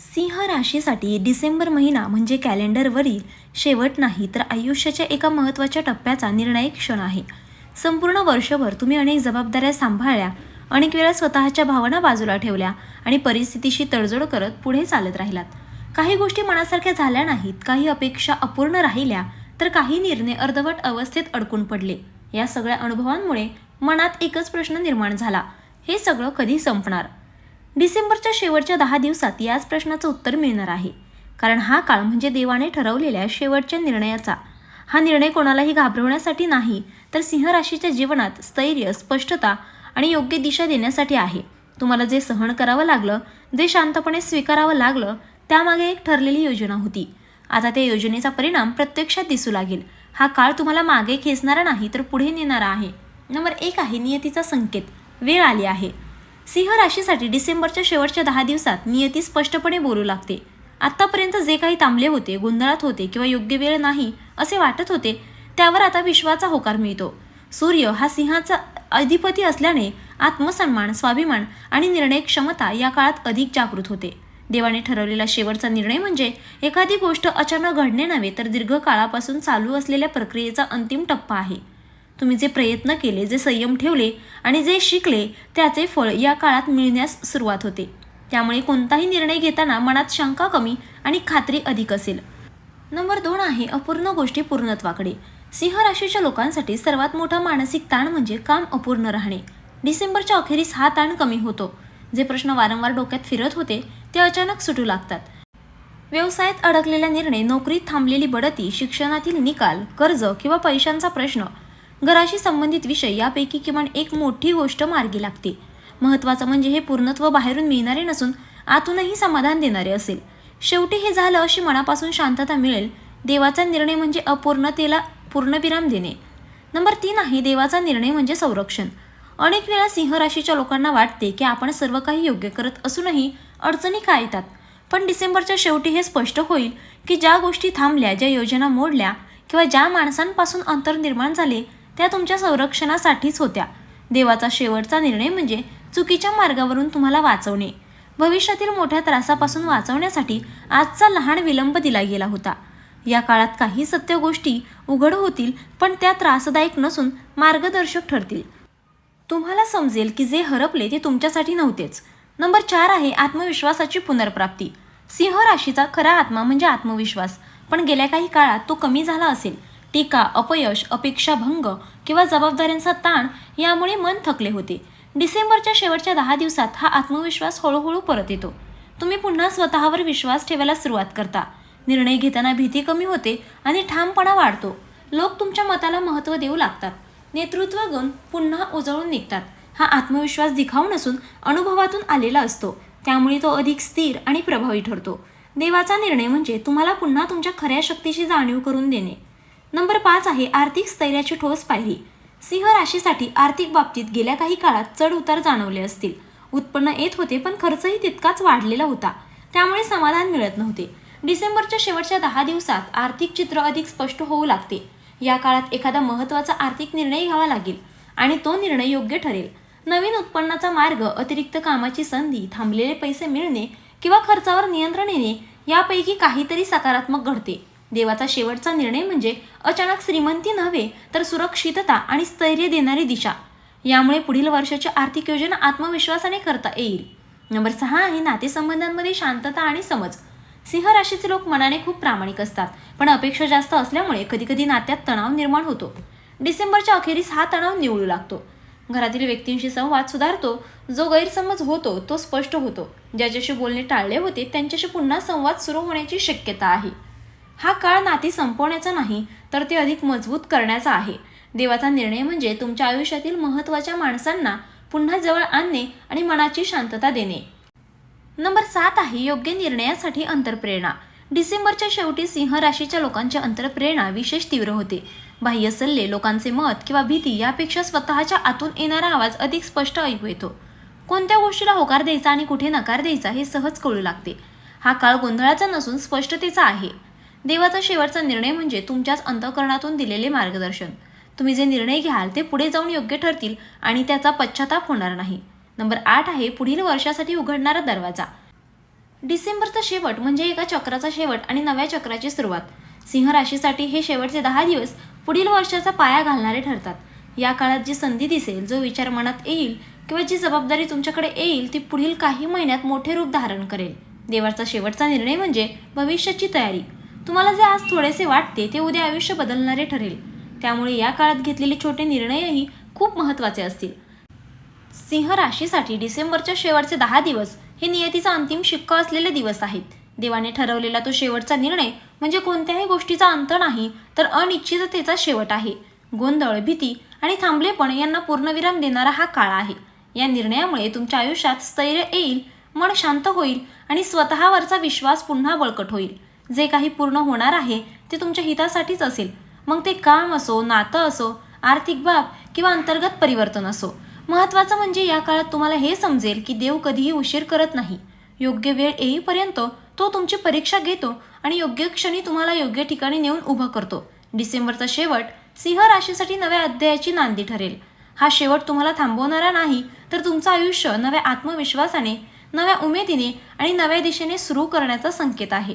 सिंह राशीसाठी डिसेंबर महिना म्हणजे कॅलेंडरवरील शेवट नाही तर आयुष्याच्या एका महत्त्वाच्या टप्प्याचा निर्णायक क्षण आहे. संपूर्ण वर्षभर तुम्ही अनेक जबाबदाऱ्या सांभाळल्या अनेक वेळा स्वतःच्या भावना बाजूला ठेवल्या आणि परिस्थितीशी तडजोड करत पुढे चालत राहिलात. काही गोष्टी मनासारख्या झाल्या नाहीत काही अपेक्षा अपूर्ण राहिल्या तर काही निर्णय अर्धवट अवस्थेत अडकून पडले. या सगळ्या अनुभवांमुळे मनात एकच प्रश्न निर्माण झाला हे सगळं कधी संपणार? डिसेंबरच्या शेवटच्या दहा दिवसात याच प्रश्नाचं उत्तर मिळणार आहे. कारण हा काळ म्हणजे देवाने ठरवलेल्या शेवटच्या निर्णयाचा. हा निर्णय कोणालाही घाबरवण्यासाठी नाही तर सिंह राशीच्या जीवनात स्थैर्य स्पष्टता आणि योग्य दिशा देण्यासाठी आहे. तुम्हाला जे सहन करावं लागलं जे शांतपणे स्वीकारावं लागलं त्यामागे एक ठरलेली योजना होती. आता त्या योजनेचा परिणाम प्रत्यक्षात दिसू लागेल. हा काळ तुम्हाला मागे खेचणारा नाही तर पुढे नेणारा आहे. नंबर एक आहे नियतीचा संकेत. वेळ आली आहे. सिंह राशीसाठी डिसेंबरच्या शेवटच्या दहा दिवसात नियती स्पष्टपणे बोलू लागते. आत्तापर्यंत जे काही तांबले होते गोंधळात होते किंवा योग्य वेळ नाही असे वाटत होते त्यावर आता विश्वाचा होकार मिळतो. सूर्य हा सिंहाचा अधिपती असल्याने आत्मसन्मान स्वाभिमान आणि निर्णय क्षमता या काळात अधिक जागृत होते. देवाने ठरवलेला शेवटचा निर्णय म्हणजे एखादी गोष्ट अचानक घडणे नव्हे तर दीर्घकाळापासून चालू असलेल्या प्रक्रियेचा अंतिम टप्पा आहे. तुम्ही जे प्रयत्न केले जे संयम ठेवले आणि जे शिकले त्याचे फळ या काळात मिळण्यास सुरुवात होते. त्यामुळे कोणताही निर्णय घेताना मनात शंका कमी आणि खात्री अधिक असेल. नंबर दोन आहे अपूर्ण गोष्टी पूर्णत्वाकडे. सिंह राशीच्या लोकांसाठी सर्वात मोठा मानसिक ताण म्हणजे काम अपूर्ण राहणे. डिसेंबरच्या अखेरीस हा ताण कमी होतो. जे प्रश्न वारंवार डोक्यात फिरत होते ते अचानक सुटू लागतात. व्यवसायात अडकलेला निर्णय नोकरीत थांबलेली बढती शिक्षणातील निकाल कर्ज किंवा पैशांचा प्रश्न घराशी संबंधित विषय यापैकी किमान एक मोठी गोष्ट मार्गी लागते. महत्त्वाचं म्हणजे हे पूर्णत्व बाहेरून मिळणारे नसून आतूनही समाधान देणारे असेल. शेवटी हे झालं अशी मनापासून शांतता मिळेल. देवाचा निर्णय म्हणजे अपूर्णतेला पूर्णविराम देणे. नंबर तीन आहे देवाचा निर्णय म्हणजे संरक्षण. अनेक वेळा सिंह राशीच्या लोकांना वाटते की आपण सर्व काही योग्य करत असूनही अडचणी का येतात? पण डिसेंबरच्या शेवटी हे स्पष्ट होईल की ज्या गोष्टी थांबल्या ज्या योजना मोडल्या किंवा ज्या माणसांपासून अंतर निर्माण झाले त्या तुमच्या संरक्षणासाठीच होत्या. देवाचा शेवटचा निर्णय म्हणजे चुकीच्या मार्गावरून तुम्हाला वाचवणे. भविष्यातील मोठ्या त्रासापासून वाचवण्यासाठी आजचा लहान विलंब दिला गेला होता. या काळात काही सत्य गोष्टी उघड होतील पण त्या त्रासदायक नसून मार्गदर्शक ठरतील. तुम्हाला समजेल की जे हरपले ते तुमच्यासाठी नव्हतेच. नंबर चार आहे आत्मविश्वासाची पुनर्प्राप्ती. सिंह राशीचा खरा आत्मा म्हणजे आत्मविश्वास पण गेल्या काही काळात तो कमी झाला असेल. टीका अपयश अपेक्षाभंग किंवा जबाबदाऱ्यांचा ताण यामुळे मन थकले होते. डिसेंबरच्या शेवटच्या दहा दिवसात हा आत्मविश्वास हळूहळू परत येतो. तुम्ही पुन्हा स्वतःवर विश्वास ठेवायला सुरुवात करता. निर्णय घेताना भीती कमी होते आणि ठामपणा वाढतो. लोक तुमच्या मताला महत्त्व देऊ लागतात. नेतृत्व गुण पुन्हा उजळून निघतात. हा आत्मविश्वास दिखाऊ नसून अनुभवातून आलेला असतो. त्यामुळे तो अधिक स्थिर आणि प्रभावी ठरतो. देवाचा निर्णय म्हणजे तुम्हाला पुन्हा तुमच्या खऱ्या शक्तीची जाणीव करून देणे. नंबर पाच आहे आर्थिक स्थैर्याची ठोस पायरी. सिंह राशीसाठी आर्थिक बाबतीत गेल्या काही काळात चढ उतार जाणवले असतील. उत्पन्न येत होते पण खर्चही तितकाच वाढलेला होता. त्यामुळे समाधान मिळत नव्हते. डिसेंबरच्या शेवटच्या दहा दिवसात आर्थिक चित्र अधिक स्पष्ट होऊ लागते. या काळात एखादा महत्त्वाचा आर्थिक निर्णय घ्यावा लागेल आणि तो निर्णय योग्य ठरेल. नवीन उत्पन्नाचा मार्ग अतिरिक्त कामाची संधी थांबलेले पैसे मिळणे किंवा खर्चावर नियंत्रण येणे यापैकी काहीतरी सकारात्मक घडते. देवाचा शेवटचा निर्णय म्हणजे अचानक श्रीमंती नव्हे तर सुरक्षितता आणि स्थैर्य देणारी दिशा. यामुळे पुढील वर्षाची आर्थिक योजना आत्मविश्वासाने करता येईल. नंबर सहा आहे नातेसंबंधांमध्ये शांतता आणि समज. सिंह राशीचे लोक मनाने खूप प्रामाणिक असतात पण अपेक्षा जास्त असल्यामुळे कधीकधी नात्यात तणाव निर्माण होतो. डिसेंबरच्या अखेरीस हा तणाव निवळू लागतो. घरातील व्यक्तींशी संवाद सुधारतो जो गैरसमज होतो तो स्पष्ट होतो. ज्याच्याशी बोलणे टाळले होते त्यांच्याशी पुन्हा संवाद सुरू होण्याची शक्यता आहे. हा काळ नाती संपवण्याचा नाही तर ते अधिक मजबूत करण्याचा आहे. देवाचा निर्णय म्हणजे तुमच्या आयुष्यातील महत्त्वाच्या माणसांना पुन्हा जवळ आणणे आणि मनाची शांतता देणे. नंबर सात आहे योग्य निर्णयासाठी अंतरप्रेरणा. डिसेंबरच्या शेवटी सिंह राशीच्या लोकांची अंतरप्रेरणा विशेष तीव्र होते. बाह्य सल्ले लोकांचे मत किंवा भीती यापेक्षा स्वतःच्या आतून येणारा आवाज अधिक स्पष्ट ऐकू येतो. कोणत्या गोष्टीला होकार द्यायचा आणि कुठे नकार द्यायचा हे सहज कळू लागते. हा काळ गोंधळाचा नसून स्पष्टतेचा आहे. देवाचा शेवटचा निर्णय म्हणजे तुमच्याच अंतःकरणातून दिलेले मार्गदर्शन. तुम्ही जे निर्णय घ्याल ते पुढे जाऊन योग्य ठरतील आणि त्याचा पश्चाताप होणार नाही. नंबर आठ आहे पुढील वर्षासाठी उघडणारा दरवाजा. डिसेंबरचा शेवट म्हणजे एका चक्राचा शेवट आणि नव्या चक्राची सुरुवात. सिंह राशीसाठी हे शेवटचे दहा दिवस पुढील वर्षाचा पाया घालणारे ठरतात. या काळात जी संधी दिसेल जो विचार मनात येईल किंवा जी जबाबदारी तुमच्याकडे येईल ती पुढील काही महिन्यात मोठे रूप धारण करेल. देवाचा शेवटचा निर्णय म्हणजे भविष्याची तयारी. तुम्हाला जे आज थोडेसे वाटते ते उद्या आयुष्य बदलणारे ठरेल. त्यामुळे या काळात घेतलेले छोटे निर्णयही खूप महत्त्वाचे असतील. सिंह राशीसाठी डिसेंबरच्या शेवटचे दहा दिवस हे नियतीचा अंतिम शिक्का असलेले दिवस आहेत. देवाने ठरवलेला तो शेवटचा निर्णय म्हणजे कोणत्याही गोष्टीचा अंत नाही तर अनिश्चिततेचा शेवट आहे. गोंधळ भीती आणि थांबलेपण यांना पूर्णविराम देणारा हा काळ आहे. या निर्णयामुळे तुमच्या आयुष्यात स्थैर्य येईल मन शांत होईल आणि स्वतःवरचा विश्वास पुन्हा बळकट होईल. जे काही पूर्ण होणार आहे ते तुमच्या हितासाठीच असेल. मग ते काम असो नातं असो आर्थिक बाब किंवा अंतर्गत परिवर्तन असो. महत्त्वाचं म्हणजे या काळात तुम्हाला हे समजेल की देव कधीही उशीर करत नाही. योग्य वेळ येईपर्यंत तो तुमची परीक्षा घेतो आणि योग्य क्षणी तुम्हाला योग्य ठिकाणी नेऊन उभं करतो. डिसेंबरचा शेवट सिंह राशीसाठी नव्या अध्यायाची नांदी ठरेल. हा शेवट तुम्हाला थांबवणारा नाही तर तुमचं आयुष्य नव्या आत्मविश्वासाने नव्या उमेदीने आणि नव्या दिशेने सुरू करण्याचा संकेत आहे.